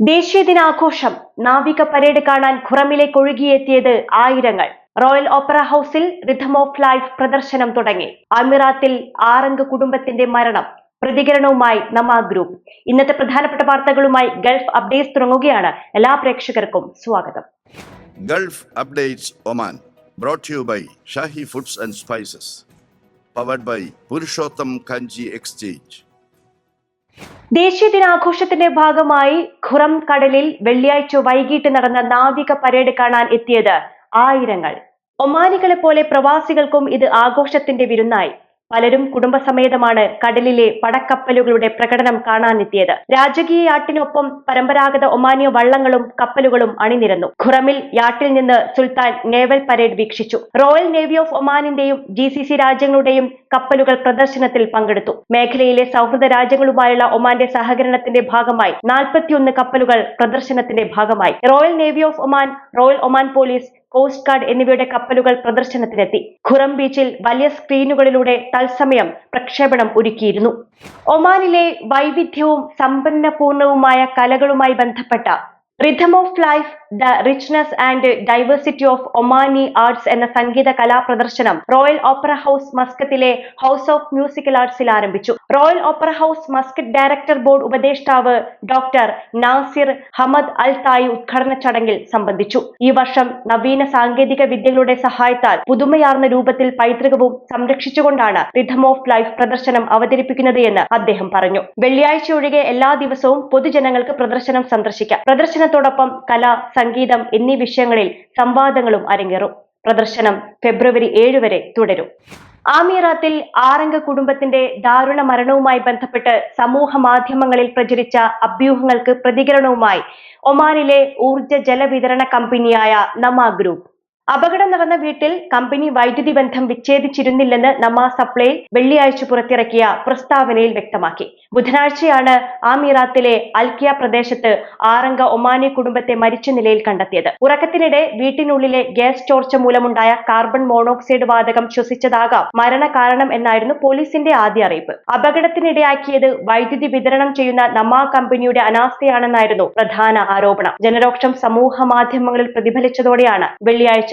ദേശീയ ദിനാഘോഷം നാവിക പരേഡ് കാണാൻ ഖുറമിലേക്ക് ഒഴുകിയെത്തിയത് ആയിരങ്ങൾ. റോയൽ ഓപ്പറ ഹൌസിൽ റിഥം ഓഫ് ലൈഫ് പ്രദർശനം തുടങ്ങി. അമിറാത്തിൽ ആറംഗ കുടുംബത്തിന്റെ മരണം. പ്രതികരണവുമായി നമ ഗ്രൂപ്പ്. ഇന്നത്തെ പ്രധാനപ്പെട്ട വാർത്തകളുമായി ഗൾഫ് അപ്ഡേറ്റ്സ് തുടങ്ങുകയാണ്. എല്ലാ പ്രേക്ഷകർക്കും സ്വാഗതം. Gulf updates Oman brought you by Shahi foods and spices powered by Purushottam Kanji exchange ദേശീയ ദിനാഘോഷത്തിന്റെ ഭാഗമായി ഖുറം കടലിൽ വെള്ളിയാഴ്ച വൈകിട്ട് നടന്ന നാവിക പരേഡ് കാണാൻ എത്തിയത് ആയിരങ്ങൾ. ഒമാനികളെ പോലെ പ്രവാസികൾക്കും ഇത് ആഘോഷത്തിന്റെ വിരുന്നായി. പലരും കുടുംബസമേതമാണ് കടലിലെ പടക്കപ്പലുകളുടെ പ്രകടനം കാണാനെത്തിയത്. രാജകീയ യാട്ടിനൊപ്പം പരമ്പരാഗത ഒമാനിയ വള്ളങ്ങളും കപ്പലുകളും അണിനിരന്നു. ഖുറമിൽ യാട്ടിൽ നിന്ന് സുൽത്താൻ നേവൽ പരേഡ് വീക്ഷിച്ചു. റോയൽ നേവി ഓഫ് ഒമാനിന്റെയും ജി സി സി രാജ്യങ്ങളുടെയും കപ്പലുകൾ പ്രദർശനത്തിൽ പങ്കെടുത്തു. മേഖലയിലെ സൗഹൃദ രാജ്യങ്ങളുമായുള്ള ഒമാന്റെ സഹകരണത്തിന്റെ ഭാഗമായി നാൽപ്പത്തിയൊന്ന് കപ്പലുകൾ പ്രദർശനത്തിന്റെ ഭാഗമായി. Royal navy of Oman royal Oman police coast guard എന്നിവയുടെ കപ്പലുകൾ പ്രദർശനത്തിനെത്തി. ഖുറം ബീച്ചിൽ വലിയ സ്ക്രീനുകളിലൂടെ തത്സമയം പ്രക്ഷേപണം ഒരുക്കിയിരുന്നു. ഒമാനിലെ വൈവിധ്യവും സമ്പന്നപൂർണവുമായ കലകളുമായി ബന്ധപ്പെട്ട rhythm of life the richness and diversity of Omani arts എന്ന സംഗീത കലാപ്രദർശനം റോയൽ ഓപ്പറ ഹൗസ് മസ്കത്തിലെ ഹൗസ് ഓഫ് മ്യൂസിക്കൽ ആർട്സിൽ ആരംഭിച്ചു. Royal opera house Muscat director board ഉപദേഷ്ടാവ് doctor Nasir Hamad Al Tai ഉദ്ഘാടന ചടങ്ങിൽ സംബന്ധിച്ചു. ഈ വർഷം നവീന സാങ്കേതിക വിദ്യകളുടെ സഹായത്താൽ പുതുമയാർന്ന രൂപത്തിൽ പൈതൃകവും സംരക്ഷിച്ചുകൊണ്ടാണ് റിഥം ഓഫ് ലൈഫ് പ്രദർശനം അവതരിപ്പിക്കുന്നത് എന്ന് അദ്ദേഹം പറഞ്ഞു. വെള്ളിയാഴ്ച ഒഴികെ എല്ലാ ദിവസവും പൊതുജനങ്ങൾക്ക് പ്രദർശനം സന്ദർശിക്കാം. പ്രദർശനത്തോടൊപ്പം കല സംഗീതം എന്നീ വിഷയങ്ങളിൽ സംവാദങ്ങളും അരങ്ങേറും. പ്രദർശനം ഫെബ്രുവരി ഏഴ് വരെ തുടരും. ആമീറാത്തിൽ ആറംഗ കുടുംബത്തിന്റെ ദാരുണ മരണവുമായി ബന്ധപ്പെട്ട് സമൂഹ മാധ്യമങ്ങളിൽ പ്രചരിച്ച അഭ്യൂഹങ്ങൾക്ക് പ്രതികരണവുമായി ഒമാനിലെ ഊർജ ജലവിതരണ കമ്പനിയായ നമ ഗ്രൂപ്പ് അപകടം നടന്ന വീട്ടിൽ കമ്പനി വൈദ്യുതി ബന്ധം വിച്ഛേദിച്ചിരുന്നില്ലെന്ന് നമ സപ്ലൈ വെള്ളിയാഴ്ച പുറത്തിറക്കിയ പ്രസ്താവനയിൽ വ്യക്തമാക്കി. ബുധനാഴ്ചയാണ് ആമിറാത്തിലെ അൽക്കിയ പ്രദേശത്ത് ആറംഗ ഒമാനി കുടുംബത്തെ മരിച്ച നിലയിൽ കണ്ടെത്തിയത്. ഉറക്കത്തിനിടെ വീട്ടിനുള്ളിലെ ഗ്യാസ് ചോർച്ച മൂലമുണ്ടായ കാർബൺ മോണോക്സൈഡ് വാതകം ശ്വസിച്ചതാകാം മരണകാരണം എന്നായിരുന്നു പോലീസിന്റെ ആദ്യ അറിയിപ്പ്. അപകടത്തിനിടയാക്കിയത് വൈദ്യുതി വിതരണം ചെയ്യുന്ന നമ്മാ കമ്പനിയുടെ അനാസ്ഥയാണെന്നായിരുന്നു പ്രധാന ആരോപണം. ജനരോക്ഷം സമൂഹ മാധ്യമങ്ങളിൽ പ്രതിഫലിച്ചതോടെയാണ് വെള്ളിയാഴ്ച